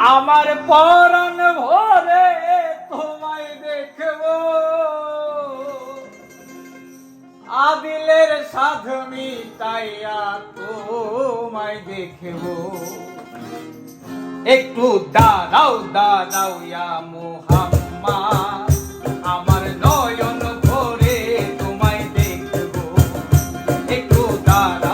আমার পরাণ ভরে তোমায় দেখব। আদিলের সাধমি তাইয়া তোমায় দেখব। একটু দাঁড়াও দাঁড়াও ইয়া মোহাম্মা আমার নয়ন ভরে তোমায় দেখব। একটু দাঁড়াও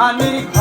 I need.